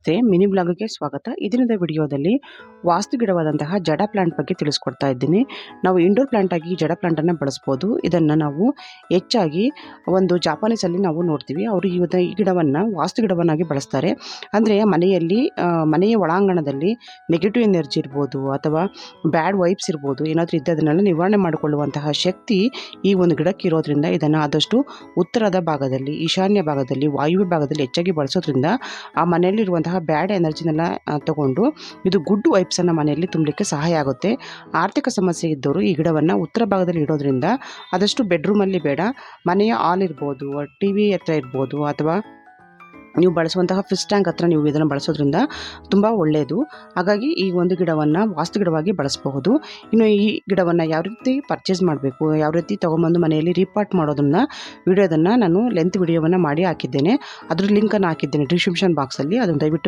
ನಮಸ್ತೆ, ಮಿನಿ ಬ್ಲಾಗ್ಗೆ ಸ್ವಾಗತ. ಇದರಿಂದ ವಿಡಿಯೋದಲ್ಲಿ ವಾಸ್ತು ಗಿಡವಾದಂತಹ ಜಡ ಪ್ಲಾಂಟ್ ಬಗ್ಗೆ ತಿಳಿಸ್ಕೊಡ್ತಾ ಇದ್ದೀನಿ. ನಾವು ಇಂಡೋರ್ ಪ್ಲಾಂಟ್ ಆಗಿ ಜಡ ಪ್ಲಾಂಟನ್ನು ಬಳಸ್ಬೋದು. ಇದನ್ನು ನಾವು ಹೆಚ್ಚಾಗಿ ಒಂದು ಜಾಪಾನೀಸಲ್ಲಿ ನಾವು ನೋಡ್ತೀವಿ. ಅವರು ಈ ಗಿಡವನ್ನು ವಾಸ್ತು ಗಿಡವನ್ನಾಗಿ ಬಳಸ್ತಾರೆ. ಅಂದರೆ ಮನೆಯಲ್ಲಿ ಮನೆಯ ಒಳಾಂಗಣದಲ್ಲಿ ನೆಗೆಟಿವ್ ಎನರ್ಜಿ ಇರ್ಬೋದು ಅಥವಾ ಬ್ಯಾಡ್ ವೈಬ್ಸ್ ಇರ್ಬೋದು. ಏನಾದರೂ ಇದ್ದದನ್ನೆಲ್ಲ ನಿವಾರಣೆ ಮಾಡಿಕೊಳ್ಳುವಂತಹ ಶಕ್ತಿ ಈ ಒಂದು ಗಿಡಕ್ಕೆ ಇರೋದ್ರಿಂದ ಇದನ್ನು ಆದಷ್ಟು ಉತ್ತರದ ಭಾಗದಲ್ಲಿ, ಈಶಾನ್ಯ ಭಾಗದಲ್ಲಿ, ವಾಯುವ್ಯ ಭಾಗದಲ್ಲಿ ಹೆಚ್ಚಾಗಿ ಬಳಸೋದ್ರಿಂದ ಆ ಮನೆಯಲ್ಲಿರುವಂತಹ ಬ್ಯಾಡ್ ಎನರ್ಜಿನೆಲ್ಲ ತಗೊಂಡು ಇದು ಗುಡ್ ವೈಬ್ಸನ್ನು ಮನೆಯಲ್ಲಿ ತುಂಬಲಿಕ್ಕೆ ಸಹಾಯ ಆಗುತ್ತೆ. ಆರ್ಥಿಕ ಸಮಸ್ಯೆ ಇದ್ದವರು ಈ ಗಿಡವನ್ನು ಉತ್ತರ ಭಾಗದಲ್ಲಿ ಇಡೋದ್ರಿಂದ ಆದಷ್ಟು ಬೆಡ್ರೂಮಲ್ಲಿ ಬೇಡ. ಮನೆಯ ಹಾಲ್ ಇರ್ಬೋದು ಟಿ ವಿ ಹತ್ರ ಇರ್ಬೋದು ಅಥವಾ ನೀವು ಬಳಸುವಂತಹ ಫಿಶ್ ಟ್ಯಾಂಕ್ ಹತ್ರ ನೀವು ಇದನ್ನು ಬಳಸೋದ್ರಿಂದ ತುಂಬ ಒಳ್ಳೆಯದು ಹಾಗಾಗಿ ಈ ಒಂದು ಗಿಡವನ್ನು ವಾಸ್ತು ಗಿಡವಾಗಿ ಬಳಸಬಹುದು. ಇನ್ನು ಈ ಗಿಡವನ್ನು ಯಾವ ರೀತಿ ಪರ್ಚೇಸ್ ಮಾಡಬೇಕು, ಯಾವ ರೀತಿ ತೊಗೊಂಬಂದು ಮನೆಯಲ್ಲಿ ರೀಪಾರ್ಟ್ ಮಾಡೋದನ್ನು ವಿಡಿಯೋದನ್ನು ನಾನು ಲೆಂತ್ ವಿಡಿಯೋವನ್ನು ಮಾಡಿ ಹಾಕಿದ್ದೇನೆ. ಅದ್ರ ಲಿಂಕನ್ನು ಹಾಕಿದ್ದೇನೆ ಡಿಸ್ಕ್ರಿಪ್ಷನ್ ಬಾಕ್ಸಲ್ಲಿ ಅದನ್ನು ದಯವಿಟ್ಟು